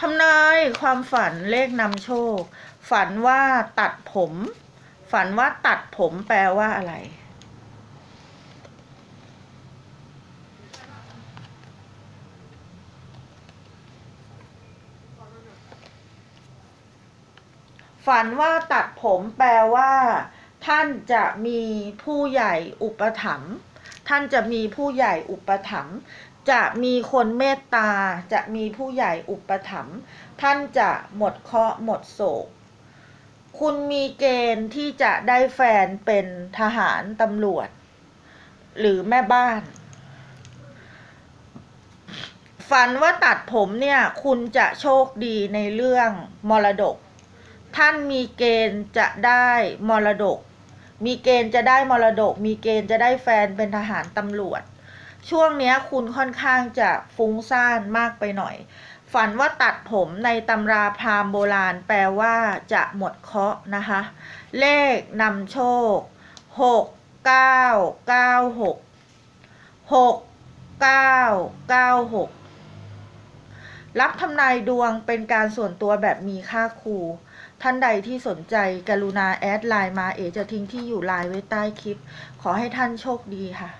ทำนายความฝันเลขนำโชค ฝันว่าตัดผม ฝันว่าตัดผมแปลว่าอะไร ฝันว่าตัดผมแปลว่า ท่านจะมีผู้ใหญ่อุปถัมภ์ท่านจะมีผู้ใหญ่อุปถัมภ์ จะมีคนเมตตา จะมีผู้ใหญ่อุปถัมภ์ท่านจะหมดเคราะห์หมดโศก คุณมีเกณฑ์ที่จะได้แฟนเป็นทหารตำรวจ หรือแม่บ้าน ฝันว่าตัดผมเนี่ย คุณจะโชคดีในเรื่องมรดก ท่านมีเกณฑ์จะได้มรดก มีเกณฑ์จะได้มรดก มีเกณฑ์จะได้แฟนเป็นทหารตำรวจ ช่วงเนี้ยคุณค่อนข้างจะฟุ้งซ่านมากไปหน่อย ฝันว่าตัดผมในตำราพราหมณ์โบราณแปลว่าจะหมดเคราะห์นะคะ เลขนำโชคหกเก้าเก้าหกหกเก้าเก้าหกรับทำนายดวงเป็นการส่วนตัวแบบมีค่าครู ท่านใดที่สนใจกรุณาแอดไลน์มาเอจะทิ้งที่อยู่ไลน์ไว้ใต้คลิป ขอให้ท่านโชคดีค่ะ